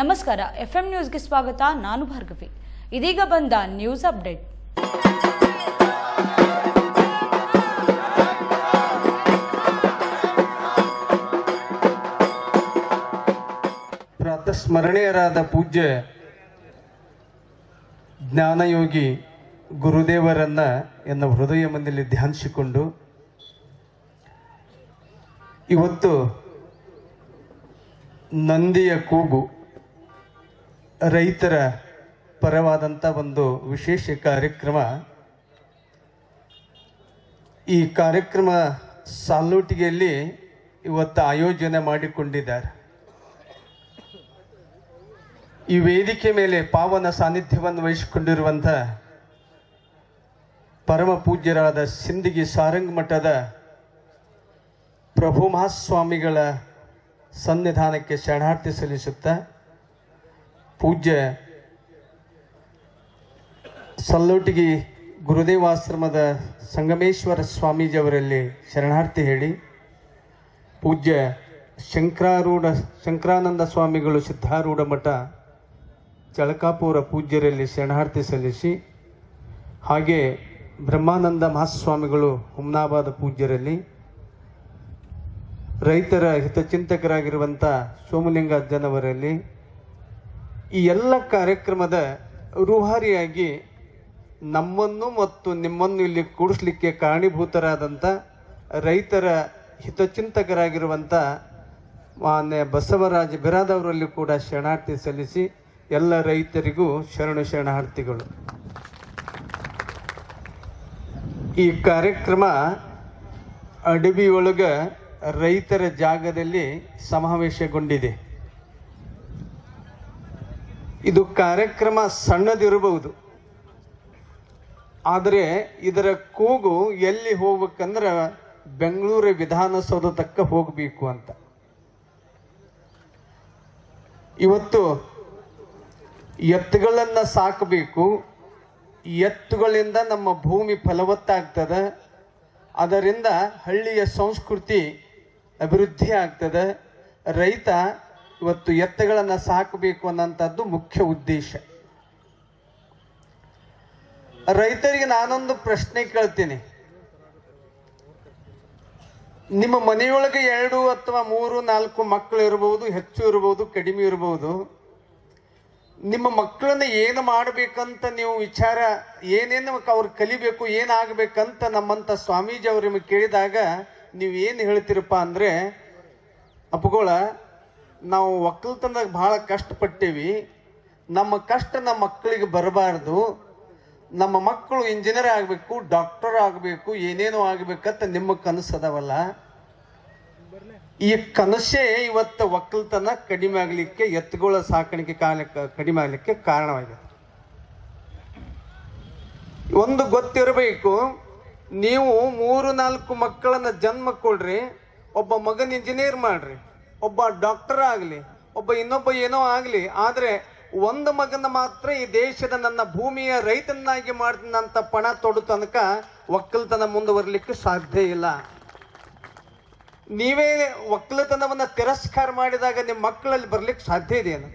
ನಮಸ್ಕಾರ, ಎಫ್ಎಂ ನ್ಯೂಸ್ಗೆ ಸ್ವಾಗತ, ನಾನು ಭಾರ್ಗವಿ. ಇದೀಗ ಬಂದ ನ್ಯೂಸ್ ಅಪ್ಡೇಟ್. ಪ್ರಾತಸ್ಮರಣೀಯರಾದ ಪೂಜ್ಯ ಜ್ಞಾನಯೋಗಿ ಗುರುದೇವರನ್ನ ಎನ್ನ ಹೃದಯ ಮನೆಯಲ್ಲಿ ಧ್ಯಾನಿಸಿಕೊಂಡು ಇವತ್ತು ನಂದಿಯ ಕೂಗು ರೈತರ ಪರವಾದಂಥ ಒಂದು ವಿಶೇಷ ಕಾರ್ಯಕ್ರಮ. ಈ ಕಾರ್ಯಕ್ರಮ ಸಾಲೋಟಿಗೆಯಲ್ಲಿ ಇವತ್ತು ಆಯೋಜನೆ ಮಾಡಿಕೊಂಡಿದ್ದಾರೆ. ಈ ವೇದಿಕೆ ಮೇಲೆ ಪಾವನ ಸಾನ್ನಿಧ್ಯವನ್ನು ವಹಿಸಿಕೊಂಡಿರುವಂಥ ಪರಮ ಪೂಜ್ಯರಾದ ಸಿಂದಗಿ ಸಾರಂಗ್ ಮಠದ ಪ್ರಭು ಮಹಾಸ್ವಾಮಿಗಳ ಸನ್ನಿಧಾನಕ್ಕೆ ಶರಣಾರ್ಥಿ ಸಲ್ಲಿಸುತ್ತಾ ಪೂಜ್ಯ ಸಲ್ಲೋಟಿಗಿ ಗುರುದೇವಾಶ್ರಮದ ಸಂಗಮೇಶ್ವರ ಸ್ವಾಮೀಜಿಯವರಲ್ಲಿ ಶರಣಾರ್ಥಿ ಹೇಳಿ, ಪೂಜ್ಯ ಶಂಕರಾರೂಢ, ಶಂಕರಾನಂದ ಸ್ವಾಮಿಗಳು ಸಿದ್ಧಾರೂಢ ಮಠ ಚಳಕಾಪುರ ಪೂಜ್ಯರಲ್ಲಿ ಶರಣಾರ್ಥಿ ಸಲ್ಲಿಸಿ, ಹಾಗೆ ಬ್ರಹ್ಮಾನಂದ ಮಹಾಸ್ವಾಮಿಗಳು ಹುಮ್ನಾಬಾದ ಪೂಜ್ಯರಲ್ಲಿ, ರೈತರ ಹಿತಚಿಂತಕರಾಗಿರುವಂಥ ಸೋಮಲಿಂಗ ಅಜ್ಜನವರಲ್ಲಿ ಈ ಎಲ್ಲ ಕಾರ್ಯಕ್ರಮದ ರೂಹಾರಿಯಾಗಿ ನಮ್ಮನ್ನು ಮತ್ತು ನಿಮ್ಮನ್ನು ಇಲ್ಲಿ ಕೂಡಿಸ್ಲಿಕ್ಕೆ ಕಾರಣೀಭೂತರಾದಂಥ ರೈತರ ಹಿತಚಿಂತಕರಾಗಿರುವಂಥ ಮಾನ್ಯ ಬಸವರಾಜ ಬಿರಾದವರಲ್ಲಿ ಕೂಡ ಶರಣಾರ್ಥಿ ಸಲ್ಲಿಸಿ ಎಲ್ಲ ರೈತರಿಗೂ ಶರಣು ಶರಣಾರ್ಥಿಗಳು. ಈ ಕಾರ್ಯಕ್ರಮ ಅಡವಿ ರೈತರ ಜಾಗದಲ್ಲಿ ಸಮಾವೇಶಗೊಂಡಿದೆ. ಇದು ಕಾರ್ಯಕ್ರಮ ಸಣ್ಣದಿರಬಹುದು. ಆದರೆ ಇದರ ಕೂಗು ಎಲ್ಲಿ ಹೋಗ್ಬೇಕಂದ್ರೆ ಬೆಂಗಳೂರು ವಿಧಾನಸೌಧ ತಕ್ಕ ಹೋಗಬೇಕು ಅಂತ. ಇವತ್ತು ಎತ್ತುಗಳನ್ನು ಸಾಕಬೇಕು. ಎತ್ತುಗಳಿಂದ ನಮ್ಮ ಭೂಮಿ ಫಲವತ್ತಾಗ್ತದೆ. ಅದರಿಂದ ಹಳ್ಳಿಯ ಸಂಸ್ಕೃತಿ ಅಭಿವೃದ್ಧಿ ಆಗ್ತದೆ. ರೈತ ಇವತ್ತು ಎತ್ತುಗಳನ್ನು ಸಾಕಬೇಕು ಅನ್ನೋಂಥದ್ದು ಮುಖ್ಯ ಉದ್ದೇಶ. ರೈತರಿಗೆ ನಾನೊಂದು ಪ್ರಶ್ನೆ ಕೇಳ್ತೀನಿ. ನಿಮ್ಮ ಮನೆಯೊಳಗೆ ಎರಡು ಅಥವಾ ಮೂರು, ನಾಲ್ಕು ಮಕ್ಕಳು ಇರಬಹುದು ಹೆಚ್ಚು ಇರಬಹುದು ಕಡಿಮೆ ಇರಬಹುದು ನಿಮ್ಮ ಮಕ್ಕಳನ್ನ ಏನು ಮಾಡಬೇಕಂತ ನೀವು ವಿಚಾರ, ಏನೇನು ಅವ್ರು ಕಲಿಬೇಕು, ಏನಾಗಬೇಕಂತ ನಮ್ಮಂತ ಸ್ವಾಮೀಜಿ ಅವ್ರ ನಿಮಗೆ ಕೇಳಿದಾಗ ನೀವು ಏನು ಹೇಳ್ತೀರಪ್ಪ ಅಂದ್ರೆ ಅಪ್ಪಗೋಳ ನಾವು ಒಕ್ಕಲ್ತನದಾಗ ಭಾಳ ಕಷ್ಟಪಟ್ಟೇವಿ. ನಮ್ಮ ಕಷ್ಟ ನಮ್ಮ ಮಕ್ಕಳಿಗೆ ಬರಬಾರ್ದು. ನಮ್ಮ ಮಕ್ಕಳು ಇಂಜಿನಿಯರ್ ಆಗಬೇಕು, ಡಾಕ್ಟರ್ ಆಗಬೇಕು, ಏನೇನೋ ಆಗಬೇಕಂತ ನಿಮ್ಮ ಕನಸು ಅದಾವಲ್ಲ? ಈ ಕನಸೇ ಇವತ್ತು ಒಕ್ಕಲ್ತನ ಕಡಿಮೆ ಆಗಲಿಕ್ಕೆ, ಎತ್ತುಗಳ ಸಾಕಾಣಿಕೆ ಕಾಲಕ್ಕೆ ಕಡಿಮೆ ಆಗಲಿಕ್ಕೆ ಕಾರಣವಾಗಿದೆ. ಒಂದು ಗೊತ್ತಿರಬೇಕು, ನೀವು ಮೂರು ನಾಲ್ಕು ಮಕ್ಕಳನ್ನ ಜನ್ಮ ಕೊಡ್ರಿ, ಒಬ್ಬ ಮಗನ ಇಂಜಿನಿಯರ್ ಮಾಡ್ರಿ. ಒಬ್ಬ ಡಾಕ್ಟರ್ ಆಗಲಿ, ಒಬ್ಬ ಇನ್ನೊಬ್ಬ ಏನೋ ಆಗಲಿ, ಆದರೆ ಒಂದು ಮಗನ ಮಾತ್ರ ಈ ದೇಶದ ನನ್ನ ಭೂಮಿಯ ರೈತನಾಗಿ ಅಂತ ಪಣ ತೊಡು ತನಕ ಒಕ್ಕಲ್ತನ ಮುಂದುವರಲಿಕ್ಕೆ ಸಾಧ್ಯ ಇಲ್ಲ. ನೀವೇ ಒಕ್ಕಲತನವನ್ನು ತಿರಸ್ಕಾರ ಮಾಡಿದಾಗ ನಿಮ್ಮ ಮಕ್ಕಳಲ್ಲಿ ಬರ್ಲಿಕ್ಕೆ ಸಾಧ್ಯ ಇದೆಯೇನು?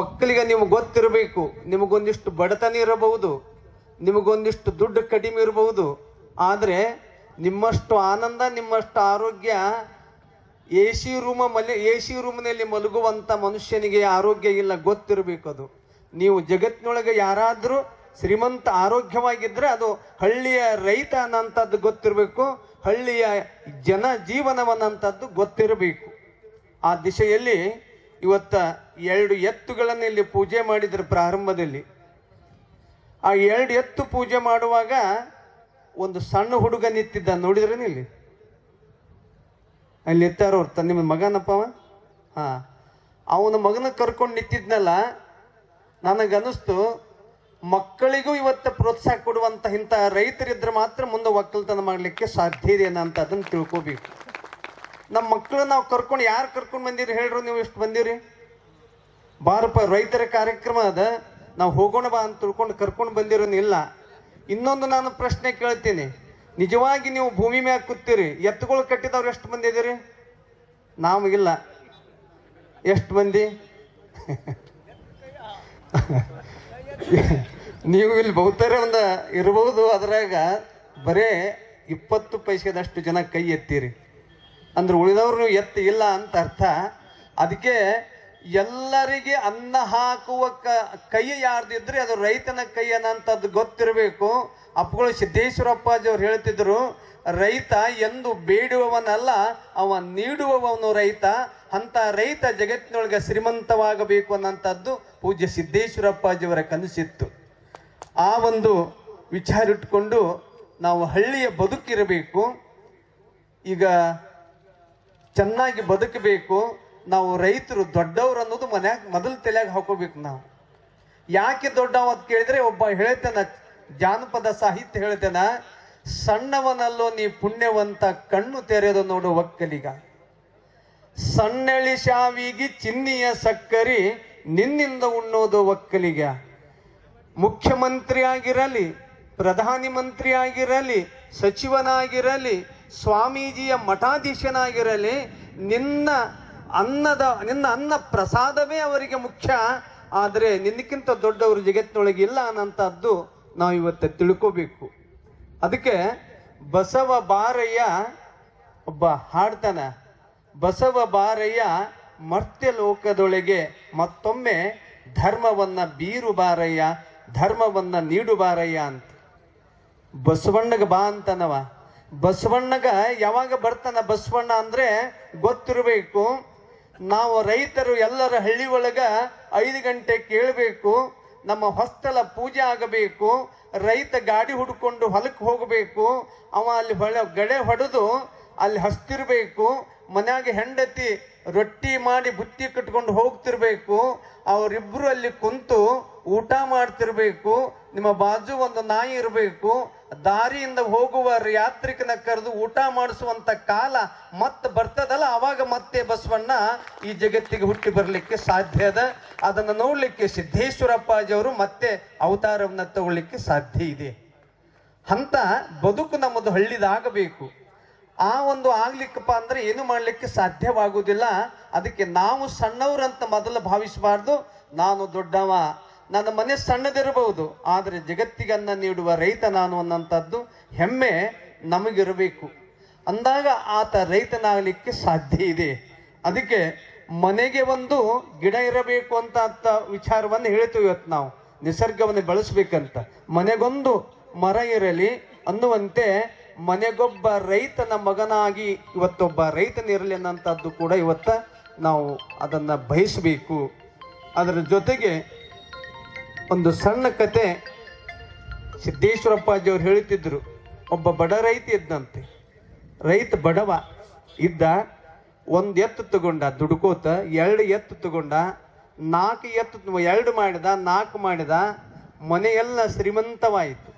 ಒಕ್ಕಲಿಗೆ ನಿಮ್ಗೆ ಗೊತ್ತಿರಬೇಕು, ನಿಮಗೊಂದಿಷ್ಟು ಬಡತನ ಇರಬಹುದು, ನಿಮಗೊಂದಿಷ್ಟು ದುಡ್ಡು ಕಡಿಮೆ ಇರಬಹುದು, ಆದರೆ ನಿಮ್ಮಷ್ಟು ಆನಂದ, ನಿಮ್ಮಷ್ಟು ಆರೋಗ್ಯ ಎ ಸಿ ರೂಮ ಮಲೆ ಎ ಸಿ ರೂಮ್ನಲ್ಲಿ ಮಲಗುವಂಥ ಮನುಷ್ಯನಿಗೆ ಆರೋಗ್ಯ ಇಲ್ಲ, ಗೊತ್ತಿರಬೇಕು ಅದು. ನೀವು ಜಗತ್ತಿನೊಳಗೆ ಯಾರಾದರೂ ಶ್ರೀಮಂತ ಆರೋಗ್ಯವಾಗಿದ್ದರೆ ಅದು ಹಳ್ಳಿಯ ರೈತ ಅನ್ನೋಂಥದ್ದು ಗೊತ್ತಿರಬೇಕು, ಹಳ್ಳಿಯ ಜನ ಜೀವನವನ್ನಂಥದ್ದು ಗೊತ್ತಿರಬೇಕು. ಆ ದಿಶೆಯಲ್ಲಿ ಇವತ್ತ ಎರಡು ಎತ್ತುಗಳನ್ನು ಇಲ್ಲಿ ಪೂಜೆ ಮಾಡಿದ್ರು ಪ್ರಾರಂಭದಲ್ಲಿ. ಆ ಎರಡು ಎತ್ತು ಪೂಜೆ ಮಾಡುವಾಗ ಒಂದು ಸಣ್ಣ ಹುಡುಗ ನಿಂತಿದ್ದ ನೋಡಿದ್ರೇನು ಇಲ್ಲಿ? ಅಲ್ಲಿ ಎತ್ತಾರ ಅವ್ರ ನಿಮ್ಮ ಮಗನಪ್ಪ ಅವ? ಹಾ. ಅವನ ಮಗನ ಕರ್ಕೊಂಡು ನಿಂತಿದ್ನಲ್ಲ, ನನಗನ್ನಿಸ್ತು, ಮಕ್ಕಳಿಗೂ ಇವತ್ತು ಪ್ರೋತ್ಸಾಹ ಕೊಡುವಂಥ ಇಂಥ ರೈತರಿದ್ರೆ ಮಾತ್ರ ಮುಂದೆ ಒಕ್ಕಲ್ತನ ಮಾಡಲಿಕ್ಕೆ ಸಾಧ್ಯ ಇದೆ ಅಂತ ಅದನ್ನ ತಿಳ್ಕೊಬೇಕು. ನಮ್ಮ ಮಕ್ಕಳು ನಾವು ಕರ್ಕೊಂಡು ಯಾರು ಕರ್ಕೊಂಡು ಬಂದಿರಿ ಹೇಳ್ರು ನೀವು ಎಷ್ಟು ಬಂದಿರಿ? ಬಾರಪ್ಪ, ರೈತರ ಕಾರ್ಯಕ್ರಮ ಅದ, ನಾವು ಹೋಗೋಣ ಬಾ ಅಂತ ತಿಳ್ಕೊಂಡು ಕರ್ಕೊಂಡು ಬಂದಿರೋನಿಲ್ಲ ಇನ್ನೊಂದು ನಾನು ಪ್ರಶ್ನೆ ಕೇಳ್ತೀನಿ. ನಿಜವಾಗಿ ನೀವು ಭೂಮಿ ಮ್ಯಾಗ ಕೂತೀರಿ, ಎತ್ತುಗಳು ಕಟ್ಟಿದವ್ರು ಎಷ್ಟು ಮಂದಿ ಇದೀರಿ ಇಲ್ಲ. ಎಷ್ಟು ಮಂದಿ? ನೀವು ಇಲ್ಲಿ ಬಹುತೇರೆ ಒಂದ ಇರಬಹುದು, ಅದ್ರಾಗ ಬರೇ ಇಪ್ಪತ್ತು ಪೈಸೆದಷ್ಟು ಜನ ಕೈ ಎತ್ತೀರಿ. ಅಂದ್ರೆ ಉಳಿದವ್ರು ಎತ್ತಿ ಇಲ್ಲ ಅಂತ ಅರ್ಥ. ಅದಕ್ಕೆ ಎಲ್ಲರಿಗೆ ಅನ್ನ ಹಾಕುವ ಕ, ಕೈ ಯಾರ್ದಿದ್ರೆ ಅದು ರೈತನ ಕೈ ಅನ್ನೋಂಥದ್ದು ಗೊತ್ತಿರಬೇಕು. ಅಪ್ಪಗಳು ಸಿದ್ದೇಶ್ವರಪ್ಪಾಜಿ ಅವ್ರು ಹೇಳ್ತಿದ್ರು, ರೈತ ಎಂದು ಬೇಡುವವನಲ್ಲ, ಅವ ನೀಡುವವನು ರೈತ. ಅಂತ ರೈತ ಜಗತ್ತಿನೊಳಗೆ ಶ್ರೀಮಂತವಾಗಬೇಕು ಅನ್ನೋಂಥದ್ದು ಪೂಜ್ಯ ಸಿದ್ದೇಶ್ವರಪ್ಪಾಜಿಯವರ ಕನಸಿತ್ತು. ಆ ಒಂದು ವಿಚಾರ ಇಟ್ಕೊಂಡು ನಾವು ಹಳ್ಳಿಯ ಬದುಕಿರಬೇಕು. ಈಗ ಚೆನ್ನಾಗಿ ಬದುಕಬೇಕು. ನಾವು ರೈತರು ದೊಡ್ಡವ್ರು ಅನ್ನೋದು ಮನ್ಯಾಗ ಮೊದಲು ತಲೆಯಾಗ ಹಾಕೋಬೇಕು ನಾವು. ಯಾಕೆ ದೊಡ್ಡವ ಅಂತ ಕೇಳಿದ್ರೆ ಒಬ್ಬ ಹೇಳ್ತಾನ, ಜಾನಪದ ಸಾಹಿತ್ಯ ಹೇಳ್ತಾನ, ಸಣ್ಣವನಲ್ಲೋ ನೀ ಪುಣ್ಯವಂತ ಕಣ್ಣು ತೆರೆದು ನೋಡು ಒಕ್ಕಲಿಗ. ಸಣ್ಣಳಿ ಶಾವಿಗೆ ಚಿನ್ನಿಯ ಸಕ್ಕರಿ ನಿನ್ನಿಂದ ಉಣ್ಣೋದು ಒಕ್ಕಲಿಗ. ಮುಖ್ಯಮಂತ್ರಿ ಆಗಿರಲಿ ಪ್ರಧಾನಿ ಮಂತ್ರಿ ಆಗಿರಲಿ ಸಚಿವನಾಗಿರಲಿ, ಸ್ವಾಮೀಜಿಯ ಮಠಾಧೀಶನಾಗಿರಲಿ, ನಿನ್ನ ಅನ್ನದ, ನಿನ್ನ ಅನ್ನ ಪ್ರಸಾದವೇ ಅವರಿಗೆ ಮುಖ್ಯ. ಆದರೆ ನಿನ್ನಕ್ಕಿಂತ ದೊಡ್ಡವರು ಜಗತ್ತಿನೊಳಗೆ ಇಲ್ಲ ಅನ್ನೋಂಥದ್ದು ನಾವು ಇವತ್ತು ತಿಳ್ಕೋಬೇಕು. ಅದಕ್ಕೆ ಬಸವ ಬಾರಯ್ಯ ಒಬ್ಬ ಹಾಡ್ತಾನೆ. ಬಸವ ಬಾರಯ್ಯ ಮರ್ತ್ಯ ಲೋಕದೊಳಗೆ ಮತ್ತೊಮ್ಮೆ ಧರ್ಮವನ್ನ ಬೀರು ಬಾರಯ್ಯ, ಧರ್ಮವನ್ನ ನೀಡು ಬಾರಯ್ಯ ಅಂತ. ಬಸವಣ್ಣಗ ಬಾ ಅಂತನವ. ಬಸವಣ್ಣಗ ಯಾವಾಗ ಬರ್ತಾನ ಬಸವಣ್ಣ ಅಂದ್ರೆ ಗೊತ್ತಿರಬೇಕು. ನಾವು ರೈತರು ಎಲ್ಲರ ಹಳ್ಳಿ ಒಳಗ ಐದು ಗಂಟೆ ಕೇಳಬೇಕು, ನಮ್ಮ ಹೊಸ್ತಲ ಪೂಜೆ ಆಗಬೇಕು, ರೈತ ಗಾಡಿ ಹುಡ್ಕೊಂಡು ಹೊಲಕ್ಕೆ ಹೋಗಬೇಕು, ಅವ ಅಲ್ಲಿ ಹೊಳೆ ಗಡೆ ಹೊಡೆದು ಅಲ್ಲಿ ಹಸ್ತಿರ್ಬೇಕು, ಮನ್ಯಾಗ ಹೆಂಡತಿ ರೊಟ್ಟಿ ಮಾಡಿ ಬುತ್ತಿ ಕಟ್ಕೊಂಡು ಹೋಗ್ತಿರ್ಬೇಕು ಅವರಿಬ್ಬರು ಅಲ್ಲಿ ಕುಂತು ಊಟ ಮಾಡ್ತಿರ್ಬೇಕು, ನಿಮ್ಮ ಬಾಜು ಒಂದು ನಾಯಿ ಇರಬೇಕು ದಾರಿಯಿಂದ ಹೋಗುವ ಯಾತ್ರಿಕನ ಕರೆದು ಊಟ ಮಾಡಿಸುವಂತ ಕಾಲ ಮತ್ತೆ ಬರ್ತದಲ್ಲ, ಅವಾಗ ಮತ್ತೆ ಬಸವಣ್ಣ ಈ ಜಗತ್ತಿಗೆ ಹುಟ್ಟಿ ಬರಲಿಕ್ಕೆ ಸಾಧ್ಯ ಅದ. ಅದನ್ನು ನೋಡಲಿಕ್ಕೆ ಸಿದ್ದೇಶ್ವರಪ್ಪಾಜಿಯವರು ಮತ್ತೆ ಅವತಾರವನ್ನ ತಗೊಳ್ಳಿಕ್ಕೆ ಸಾಧ್ಯ ಇದೆ. ಅಂತ ಬದುಕು ನಮ್ಮದು ಹಳ್ಳಿದಾಗಬೇಕು. ಆ ಒಂದು ಆಗ್ಲಿಕ್ಕಪ್ಪ ಅಂದ್ರೆ ಏನು ಮಾಡಲಿಕ್ಕೆ ಸಾಧ್ಯವಾಗುವುದಿಲ್ಲ ಅದಕ್ಕೆ ನಾವು ಸಣ್ಣವರಂತ ಮೊದಲು ಭಾವಿಸಬಾರ್ದು. ನಾನು ದೊಡ್ಡವ ನನ್ನ ಮನೆ ಸಣ್ಣದಿರಬಹುದು, ಆದರೆ ಜಗತ್ತಿಗನ್ನ ನೀಡುವ ರೈತ ನಾನು ಅನ್ನಂಥದ್ದು ಹೆಮ್ಮೆ ನಮಗಿರಬೇಕು. ಅಂದಾಗ ಆತ ರೈತನಾಗಲಿಕ್ಕೆ ಸಾಧ್ಯ ಇದೆ. ಅದಕ್ಕೆ ಮನೆಗೆ ಒಂದು ಗಿಡ ಇರಬೇಕು ಅಂತ ಅಂತ ವಿಚಾರವನ್ನು ಹೇಳ್ತೀವಿ ಇವತ್ತು ನಾವು. ನಿಸರ್ಗವನ್ನು ಬಳಸಬೇಕಂತ. ಮನೆಗೊಂದು ಮರ ಇರಲಿ ಅನ್ನುವಂತೆ ಮನೆಗೊಬ್ಬ ರೈತನ ಮಗನಾಗಿ ಇವತ್ತೊಬ್ಬ ರೈತನಿರಲಿ ಅನ್ನೋಂಥದ್ದು ಕೂಡ ಇವತ್ತ ನಾವು ಅದನ್ನು ಬಯಸಬೇಕು. ಅದರ ಜೊತೆಗೆ ಒಂದು ಸಣ್ಣ ಕತೆ ಸಿದ್ದೇಶ್ವರಪ್ಪಾಜಿ ಅವ್ರು ಹೇಳ್ತಿದ್ರು. ಒಬ್ಬ ಬಡ ರೈತ ಇದ್ದಂತೆ. ರೈತ ಬಡವ ಇದ್ದ, ಒಂದು ಎತ್ತು ತಗೊಂಡ ದುಡ್ಕೋತ, ಎರಡು ಎತ್ತು ತಗೊಂಡ, ನಾಲ್ಕು ಎತ್ತು ಎರಡು ಮಾಡಿದ, ನಾಲ್ಕು ಮಾಡಿದ, ಮನೆಯೆಲ್ಲ ಶ್ರೀಮಂತವಾಯಿತು.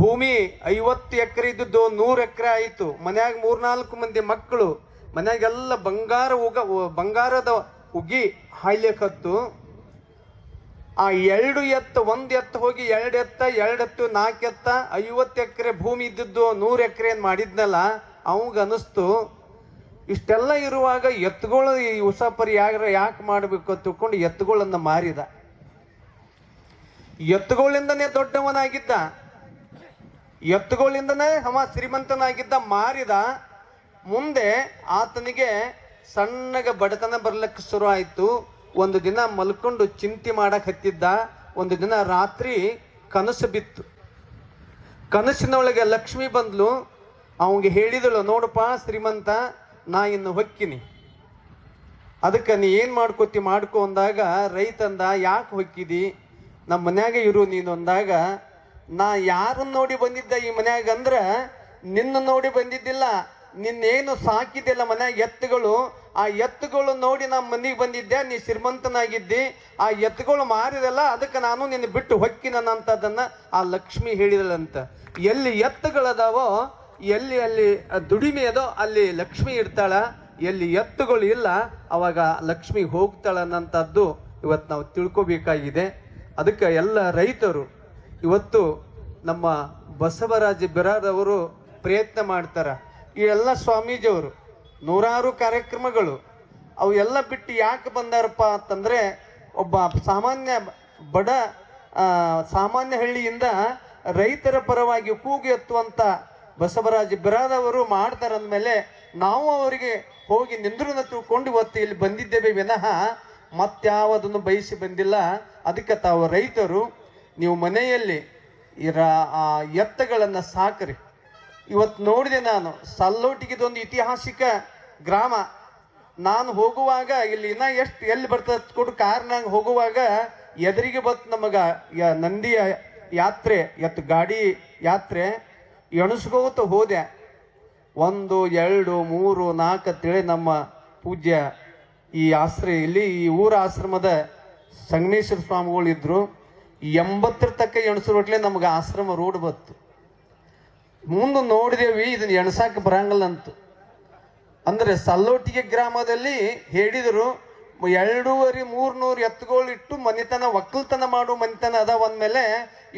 ಭೂಮಿ ಐವತ್ತು ಎಕರೆ ಇದ್ದದ್ದು ನೂರು ಎಕರೆ ಆಯಿತು. ಮನ್ಯಾಗ ಮೂರ್ನಾಲ್ಕು ಮಂದಿ ಮಕ್ಕಳು, ಮನ್ಯಾಗೆಲ್ಲ ಬಂಗಾರ ಉಗ, ಬಂಗಾರದ ಉಗಿ ಹಾಯ್ಲಿಕ್ಕತ್ತು ಆ ಎರಡು ಎತ್ತು, ಒಂದು ಎತ್ತು ಹೋಗಿ ಎರಡು ಎತ್ತ, ಎರಡು ಎತ್ತು, ನಾಲ್ಕು ಎತ್ತ, ಐವತ್ತು ಎಕರೆ ಭೂಮಿ ಇದ್ದಿದ್ದು ನೂರು ಎಕರೆ ಏನು ಮಾಡಿದ್ನಲ್ಲ, ಅವಂಗ ಅನಿಸ್ತು. ಇಷ್ಟೆಲ್ಲ ಇರುವಾಗ ಎತ್ತುಗಳು ಈ ಉಸಾಪರಿ ಯಾರ ಯಾಕೆ ಮಾಡಬೇಕು ಅಂತ ತಿಳ್ಕೊಂಡು ಎತ್ತುಗಳನ್ನ ಮಾರಿದ. ಎತ್ತುಗಳಿಂದನೇ ದೊಡ್ಡವನಾಗಿದ್ದ. ಎತ್ತುಗಳಿಂದನೇ ಹಮ ಶ್ರೀಮಂತನಾಗಿದ್ದ ಮಾರಿದ. ಮುಂದೆ ಆತನಿಗೆ ಸಣ್ಣಗೆ ಬಡತನ ಬರ್ಲಿಕ್ಕೆ ಶುರು ಆಯ್ತು. ಒಂದು ದಿನ ಮಲ್ಕೊಂಡು ಚಿಂತೆ ಮಾಡಕ್ ಹತ್ತಿದ್ದ, ಒಂದು ದಿನ ರಾತ್ರಿ ಕನಸು ಬಿತ್ತು. ಕನಸಿನೊಳಗೆ ಲಕ್ಷ್ಮಿ ಬಂದ್ಲು. ಅವಂಗೆ ಹೇಳಿದಳು, ನೋಡಪ್ಪ ಶ್ರೀಮಂತ, ನಾ ಇನ್ನು ಹೊಕ್ಕಿನಿ. ಅದಕ್ಕೆ ನೀ ಏನು ಮಾಡ್ಕೋತಿ, ಮಾಡ್ಕೊ ಅಂದಾಗ ರೈತಂದ ಯಾಕೆ ಹೊಕ್ಕಿದಿ? ನಮ್ಮ ಮನ್ಯಾಗ ಇರು ನೀನು ಅಂದಾಗ, ನಾ ಯಾರನ್ನ ನೋಡಿ ಬಂದಿದ್ದ ಈ ಮನ್ಯಾಗ ಅಂದ್ರೆ, ನಿನ್ನ ನೋಡಿ ಬಂದಿದ್ದಿಲ್ಲ. ನಿನ್ನೇನು ಸಾಕಿದ್ದಿಲ್ಲ ಮನ್ಯಾಗ ಎತ್ತುಗಳು. ಆ ಎತ್ತುಗಳು ನೋಡಿ ನಮ್ಮ ಮನೆಗೆ ಬಂದಿದ್ದೆ, ನೀ ಶ್ರೀಮಂತನಾಗಿದ್ದಿ, ಆ ಎತ್ತುಗಳು ಮಾರಿದಲ್ಲ ಅದಕ್ಕೆ ನಾನು ನಿನ್ನ ಬಿಟ್ಟು ಹೊಕ್ಕಿನಂತದನ್ನ ಆ ಲಕ್ಷ್ಮಿ ಹೇಳಿದಳಂತ. ಎಲ್ಲಿ ಎತ್ತುಗಳದಾವೋ, ಎಲ್ಲಿ, ಅಲ್ಲಿ ದುಡಿಮೆ ಅದೋ, ಅಲ್ಲಿ ಲಕ್ಷ್ಮಿ ಇರ್ತಾಳ ಎಲ್ಲಿ ಎತ್ತುಗಳು ಇಲ್ಲ, ಅವಾಗ ಲಕ್ಷ್ಮಿ ಹೋಗ್ತಾಳ ಅನ್ನಂಥದ್ದು ಇವತ್ತು ನಾವು ತಿಳ್ಕೊಬೇಕಾಗಿದೆ. ಅದಕ್ಕೆ ಎಲ್ಲ ರೈತರು ಇವತ್ತು ನಮ್ಮ ಬಸವರಾಜ ಬಿರಾದವರು ಪ್ರಯತ್ನ ಮಾಡ್ತಾರೆ. ಈ ಎಲ್ಲ ಸ್ವಾಮೀಜಿಯವರು ನೂರಾರು ಕಾರ್ಯಕ್ರಮಗಳು. ಅವು ಎಲ್ಲ ಬಿಟ್ಟು ಯಾಕೆ ಬಂದಾರಪ್ಪ ಅಂತಂದ್ರೆ, ಒಬ್ಬ ಸಾಮಾನ್ಯ ಬಡ ಸಾಮಾನ್ಯ ಹಳ್ಳಿಯಿಂದ ರೈತರ ಪರವಾಗಿ ಕೂಗು ಎತ್ತುವಂತ ಬಸವರಾಜ ಬಿರಾದವರು ಮಾಡ್ತಾರೆ ಅಂದಮೇಲೆ ನಾವು ಅವರಿಗೆ ಹೋಗಿ ನಿಂದ್ರನ್ನ ತಿಳ್ಕೊಂಡು ಇವತ್ತು ಇಲ್ಲಿ ಬಂದಿದ್ದೇವೆ ವಿನಃ ಮತ್ತಾವದನ್ನು ಬಯಸಿ ಬಂದಿಲ್ಲ. ಅದಕ್ಕೆ ತಾವು ರೈತರು, ನೀವು ಮನೆಯಲ್ಲಿ ಇರ ಆ ಎತ್ತಗಳನ್ನು ಸಾಕ್ರಿ. ಇವತ್ತು ನೋಡಿದೆ ನಾನು, ಸಲ್ಲೋಟಿಗಿದೊಂದು ಐತಿಹಾಸಿಕ ಗ್ರಾಮ. ನಾನು ಹೋಗುವಾಗ ಇಲ್ಲಿ ಇನ್ನ ಎಷ್ಟು ಎಲ್ಲಿ ಬರ್ತದ ಕೊಡು ಕಾರ್ನಾಗ ಹೋಗುವಾಗ ಎದುರಿಗೆ ಬತ್ ನಮಗ ನಂದಿಯ ಯಾತ್ರೆ, ಎತ್ ಗಾಡಿ ಯಾತ್ರೆ ಎಣಸ್ಕೋತ ಹೋದೆ. ಒಂದು, ಎರಡು, ಮೂರು ನಾಲ್ಕು ತಿಳಿ ನಮ್ಮ ಪೂಜ್ಯ ಈ ಆಶ್ರಯ ಇಲ್ಲಿ ಈ ಊರ ಆಶ್ರಮದ ಸಂಗಮೇಶ್ವರ ಸ್ವಾಮಿಗಳು ಇದ್ರು. ಎಂಬತ್ತರ ತಕ್ಕ ಎಣಸರೊಟ್ಲೆ ನಮ್ಗೆ ಆಶ್ರಮ ರೋಡ್ ಬತ್ತು. ಮುಂದೆ ನೋಡಿದೇವಿ ಇದನ್ನ ಎಣಸಾಕ ಬರಂಗಿಲ್ಲ ಅಂದ್ರೆ ಸಲ್ಲೋಟಿಗೆ ಗ್ರಾಮದಲ್ಲಿ ಹೇಳಿದರು, ಎರಡೂವರೆ, ಮೂರ್ನೂರು ಎತ್ತುಗಳು ಇಟ್ಟು ಮನೆತನ ಒಕ್ಕಲ್ತನ ಮಾಡೋ ಮನೆತನ ಅದಾವ ಅಂದ್ಮೇಲೆ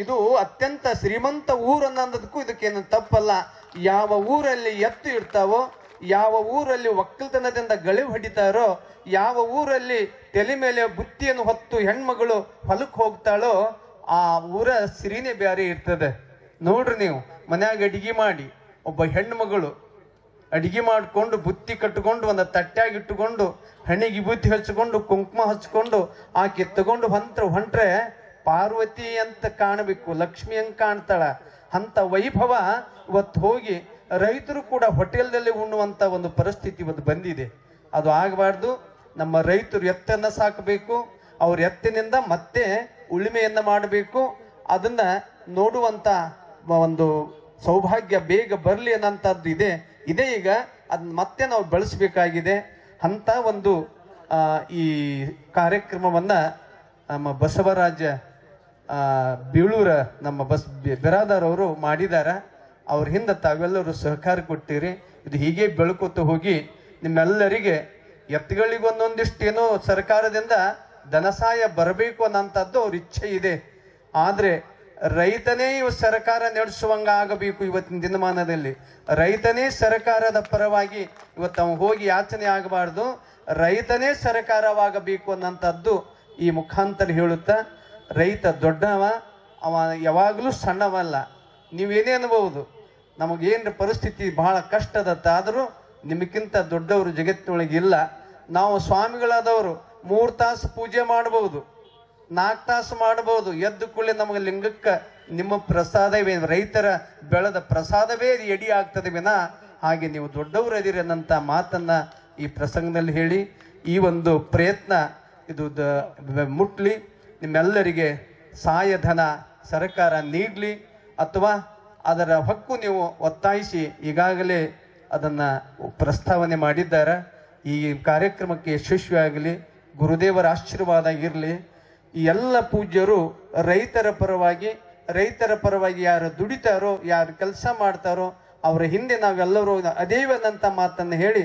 ಇದು ಅತ್ಯಂತ ಶ್ರೀಮಂತ ಊರು ಅನ್ನೋದಕ್ಕೂ ಇದಕ್ಕೇನು ತಪ್ಪಲ್ಲ. ಯಾವ ಊರಲ್ಲಿ ಎತ್ತು ಇರ್ತಾವೋ ಯಾವ ಊರಲ್ಲಿ ಒಕ್ಕಲ್ತನದಿಂದ ಗಳಿವು ಹೊಡಿತಾರೋ, ಯಾವ ಊರಲ್ಲಿ ತಲೆ ಮೇಲೆ ಬುತ್ತಿಯನ್ನು ಹೊತ್ತು ಹೆಣ್ಮಗಳು ಹೊಲಕ್ಕೆ ಹೋಗ್ತಾಳೋ, ಆ ಊರ ಸಿರಿನೇ ಬೇರೆ ಇರ್ತದೆ. ನೋಡ್ರಿ ನೀವು, ಮನ್ಯಾಗ ಅಡಿಗೆ ಮಾಡಿ, ಒಬ್ಬ ಹೆಣ್ಮಗಳು ಅಡಿಗೆ ಮಾಡಿಕೊಂಡು ಬುತ್ತಿ ಕಟ್ಟಿಕೊಂಡು ಒಂದು ತಟ್ಟ್ಯಾಗಿಟ್ಟುಕೊಂಡು ಹಣಿಗೆ ಬುತ್ತಿ ಹಚ್ಕೊಂಡು ಕುಂಕುಮ ಹಚ್ಕೊಂಡು ಆಕೆ ತಗೊಂಡು ಹೊಂತ್ರ ಹೊಂಟ್ರೆ ಪಾರ್ವತಿ ಅಂತ ಕಾಣಬೇಕು, ಲಕ್ಷ್ಮಿ ಅಂತ ಕಾಣ್ತಾಳ. ಅಂತ ವೈಭವ ಇವತ್ತು ಹೋಗಿ ರೈತರು ಕೂಡ ಹೋಟೆಲ್ದಲ್ಲಿ ಉಣ್ಣುವಂಥ ಒಂದು ಪರಿಸ್ಥಿತಿ ಇವತ್ತು ಬಂದಿದೆ. ಅದು ಆಗಬಾರ್ದು. ನಮ್ಮ ರೈತರು ಎತ್ತನ್ನ ಸಾಕಬೇಕು, ಅವ್ರ ಎತ್ತಿನಿಂದ ಮತ್ತೆ ಉಳಿಮೆಯನ್ನ ಮಾಡಬೇಕು. ಅದನ್ನ ನೋಡುವಂತ ಒಂದು ಸೌಭಾಗ್ಯ ಬೇಗ ಬರಲಿ ಅನ್ನೋಂಥದ್ದು ಇದೆ. ಇದೆ ಈಗ. ಅದನ್ನ ಮತ್ತೆ ನಾವು ಬಳಸಬೇಕಾಗಿದೆ. ಅಂತ ಒಂದು ಈ ಕಾರ್ಯಕ್ರಮವನ್ನ ನಮ್ಮ ಬಸವರಾಜ ಬೀಳೂರ ನಮ್ಮ ಬಸ್ ಅವರು ಮಾಡಿದಾರ. ಅವ್ರ ಹಿಂದೆ ತಾವೆಲ್ಲರೂ ಸಹಕಾರ ಕೊಟ್ಟಿರಿ. ಇದು ಹೀಗೆ ಬೆಳ್ಕೊತ ಹೋಗಿ ನಿಮ್ಮೆಲ್ಲರಿಗೆ ಎತ್ತುಗಳಿಗೆ ಒಂದೊಂದಿಷ್ಟೇನೋ ಸರ್ಕಾರದಿಂದ ಧನಸಹಾಯ ಬರಬೇಕು ಅನ್ನೋಂಥದ್ದು ಅವ್ರ ಇಚ್ಛೆ ಇದೆ. ಆದ್ರೆ ರೈತನೇ ಸರ್ಕಾರ ನಡೆಸುವಂಗ ಆಗಬೇಕು ಇವತ್ತಿನ ದಿನಮಾನದಲ್ಲಿ. ರೈತನೇ ಸರ್ಕಾರದ ಪರವಾಗಿ ಇವತ್ತು ಅವ ಹೋಗಿ ಯಾಚನೆ ಆಗಬಾರ್ದು. ರೈತನೇ ಸರ್ಕಾರವಾಗಬೇಕು ಅನ್ನೋಂಥದ್ದು ಈ ಮುಖಾಂತರ ಹೇಳುತ್ತಾ, ರೈತ ದೊಡ್ಡವ, ಅವ ಯಾವಾಗಲೂ ಸಣ್ಣವಲ್ಲ. ನೀವೇನೇ ಅನ್ಬಹುದು ನಮಗೇನು ಪರಿಸ್ಥಿತಿ ಬಹಳ ಕಷ್ಟದತ್ತ ಆದರೂ ನಿಮಗಿಂತ ದೊಡ್ಡವರು ಜಗತ್ತಿನೊಳಗಿಲ್ಲ ನಾವು ಸ್ವಾಮಿಗಳಾದವರು ಮೂರು ತಾಸು ಪೂಜೆ ಮಾಡಬಹುದು. ನಾಲ್ಕು ತಾಸು ಮಾಡಬಹುದು. ಎದ್ದು ಕೂಡಲೇ ನಮಗೆ ಲಿಂಗಕ್ಕೆ ನಿಮ್ಮ ಪ್ರಸಾದವೇ ರೈತರ ಬೆಳೆದ ಪ್ರಸಾದವೇ ಎಡಿ ಆಗ್ತದೆ ವಿನ. ಹಾಗೆ ನೀವು ದೊಡ್ಡವರು ಅದಿರಿ ಅನ್ನಂತ ಮಾತನ್ನ ಈ ಪ್ರಸಂಗದಲ್ಲಿ ಹೇಳಿ. ಈ ಒಂದು ಪ್ರಯತ್ನ ಇದು ಮುಟ್ಲಿ. ನಿಮ್ಮೆಲ್ಲರಿಗೆ ಸಹಾಯಧನ, ಸರ್ಕಾರ ನೀಡಲಿ. ಅಥವಾ ಅದರ ಹಕ್ಕು ನೀವು ಒತ್ತಾಯಿಸಿ ಈಗಾಗಲೇ ಅದನ್ನ ಪ್ರಸ್ತಾವನೆ ಮಾಡಿದ್ದಾರೆ. ಈ ಕಾರ್ಯಕ್ರಮಕ್ಕೆ ಯಶಸ್ವಿಯಾಗಲಿ. ಗುರುದೇವರ ಆಶೀರ್ವಾದ ಇರಲಿ. ಈ ಎಲ್ಲ ಪೂಜ್ಯರು ರೈತರ ಪರವಾಗಿ ರೈತರ ಪರವಾಗಿ ಯಾರು ದುಡಿತಾರೋ, ಯಾರು ಕೆಲಸ ಮಾಡ್ತಾರೋ, ಅವರ ಹಿಂದೆ ನಾವೆಲ್ಲರೂ ಅದೇವನಂತ ಮಾತನ್ನು ಹೇಳಿ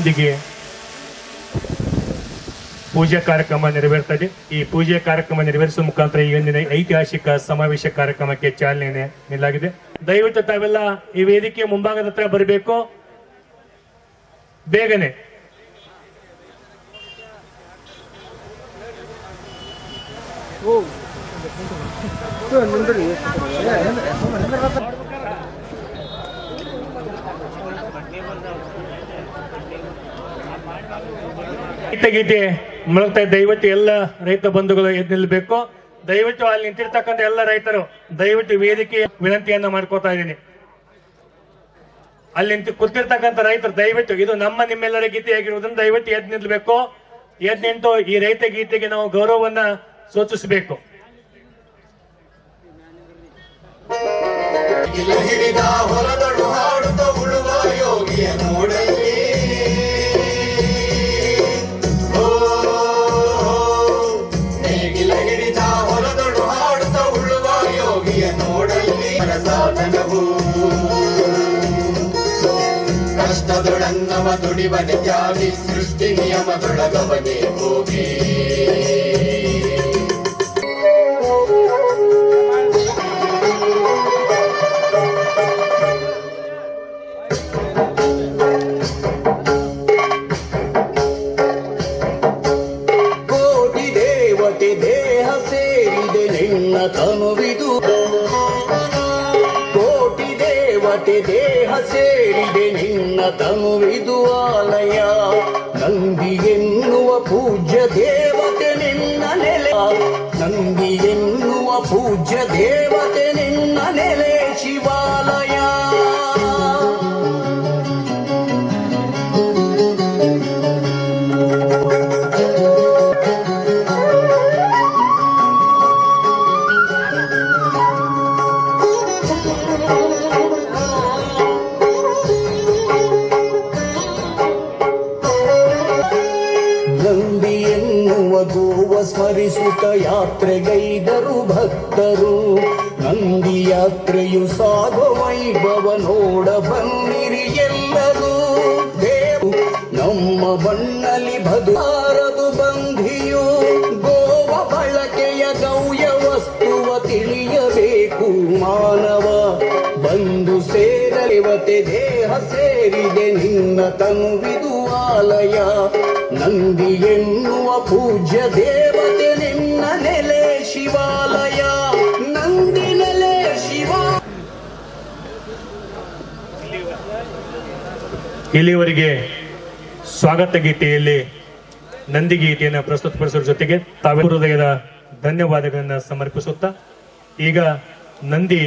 ನಂದಿಗೆ ಪೂಜೆ ಕಾರ್ಯಕ್ರಮ ನೆರವೇರ್ತದೆ. ಈ ಪೂಜೆ ಕಾರ್ಯಕ್ರಮ ನೆರವೇರಿಸುವ ಮುಖಾಂತರ ಈ ಒಂದಿನ ಐತಿಹಾಸಿಕ ಸಮಾವೇಶ ಕಾರ್ಯಕ್ರಮಕ್ಕೆ ಚಾಲನೆ ನೀಡಲಾಗಿದೆ. ದಯವಿಟ್ಟು ತಾವೆಲ್ಲ ಈ ವೇದಿಕೆ ಮುಂಭಾಗದ ಹತ್ರ ಬರಬೇಕು. ಬೇಗನೆ. ರೈತ ಗೀತೆ ಮುಳುಗ್ತಾ. ದಯವಿಟ್ಟು ಎಲ್ಲ ರೈತ ಬಂಧುಗಳು ಎದ್ದು ನಿಲ್ಲಬೇಕು ದಯವಿಟ್ಟು ಅಲ್ಲಿ ನಿಂತಿರ್ತಕ್ಕಂಥ ಎಲ್ಲ ರೈತರು ದಯವಿಟ್ಟು ವೇದಿಕೆ ವಿನಂತಿಯನ್ನ ಮಾಡ್ಕೋತಾ ಇದ್ದೀನಿ. ಅಲ್ಲಿ ನಿಂತು ಕೂತಿರ್ತಕ್ಕಂಥ ರೈತರು ದಯವಿಟ್ಟು, ಇದು ನಮ್ಮ ನಿಮ್ಮೆಲ್ಲರ ಗೀತೆ ಆಗಿರುವುದನ್ನು ದಯವಿಟ್ಟು ಎದ್ದು ನಿಲ್ಲಬೇಕು ಎದ್ದು ನಿಂತು ಈ ರೈತ ಗೀತೆಗೆ ನಾವು ಗೌರವವನ್ನ ಸೂಚಿಸಬೇಕು. ಹಾಡುತ್ತ ಉಳುವ ಯೋಗಿಯ ದುಡಿವನೆ ತ್ಯಾಗಿ ಸೃಷ್ಟಿ ನಿಯಮದೊಳಗವನೇ ಹೋಗಿ ಪೂಜ್ಯ ದೇವತೆ ನಿನ್ನ ನೆಲೆ. ನಂದಿ ಎನ್ನುವ ಪೂಜ್ಯ ದೇವತೆ ಯಾತ್ರೆಯು ಸಾಗುವ ವೈಭವ ನೋಡ ಬನ್ನಿರಿ ಎಲ್ಲರೂ. ದೇವು ನಮ್ಮ ಬಣ್ಣಲಿ ಬದುಕಾರದು ಬಂಧಿಯು. ಗೋವ ಬಳಕೆಯ ಗೌಯ ವಸ್ತುವ ತಿಳಿಯಬೇಕು. ಮಾನವ ಬಂದು ಸೇರಲಿವತೆ, ದೇಹ ಸೇರಿದೆ ನಿನ್ನ ತನುವಿದು ಆಲಯ. ನಂದಿ ಎನ್ನುವ ಪೂಜ್ಯ ದೇವತೆ ನಿನ್ನ ನೆಲೆ ಶಿವಾಲಯ. ಇಲ್ಲಿಯವರೆಗೆ ಸ್ವಾಗತ ಗೀತೆಯಲ್ಲಿ ನಂದಿ ಗೀತೆಯನ್ನು ಪ್ರಸ್ತುತಪಡಿಸುವ ಜೊತೆಗೆ ತಾವೇ ಹೃದಯದ ಧನ್ಯವಾದಗಳನ್ನು ಸಮರ್ಪಿಸುತ್ತಾ ಈಗ ನಂದಿ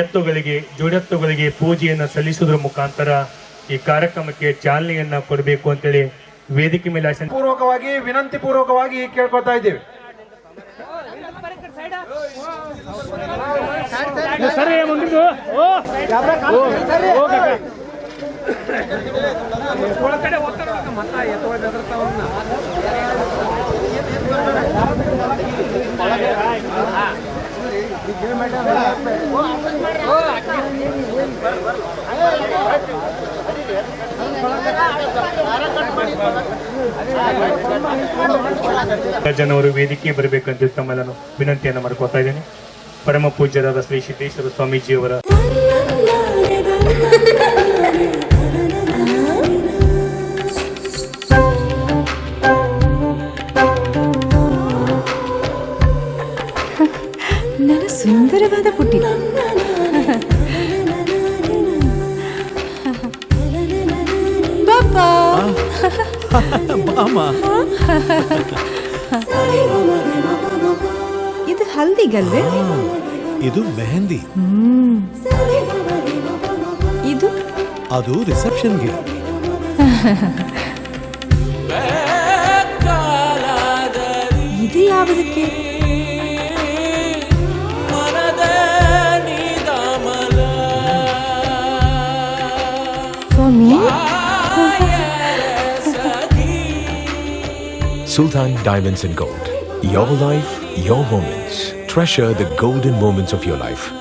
ಎತ್ತುಗಳಿಗೆ ಜೋಡೆತ್ತುಗಳಿಗೆ ಪೂಜೆಯನ್ನು ಸಲ್ಲಿಸುವುದರ ಮುಖಾಂತರ ಈ ಕಾರ್ಯಕ್ರಮಕ್ಕೆ ಚಾಲನೆಯನ್ನ ಕೊಡಬೇಕು ಅಂತೇಳಿ ವೇದಿಕೆ ಮೇಲೆ ಆಸೆ ಪೂರ್ವಕವಾಗಿ ವಿನಂತಿ ಪೂರ್ವಕವಾಗಿ ಕೇಳ್ಕೊತಾ ಇದ್ದೀವಿ. ಜನವರು ವೇದಿಕೆ ಬರಬೇಕಂತ ನಾನು ವಿನಂತಿಯನ್ನು ಮಾಡ್ಕೋತಾ ಇದ್ದೇನೆ. ಪರಮ ಪೂಜ್ಯರಾದ ಶ್ರೀ ಸಿದ್ದೇಶ್ವರ ಸ್ವಾಮೀಜಿಯವರ ಇದು ಹಲ್ದಿಗಲ್ವೇ? ಇದು ಮೆಹಂದಿ. ಇದು? ಅದು ರಿಸೆಪ್ಷನ್ಗೆ. ಇದು ಯಾವುದಕ್ಕೆ? Sultan Diamonds and Gold. Your life, your moments. Treasure the golden moments of your life.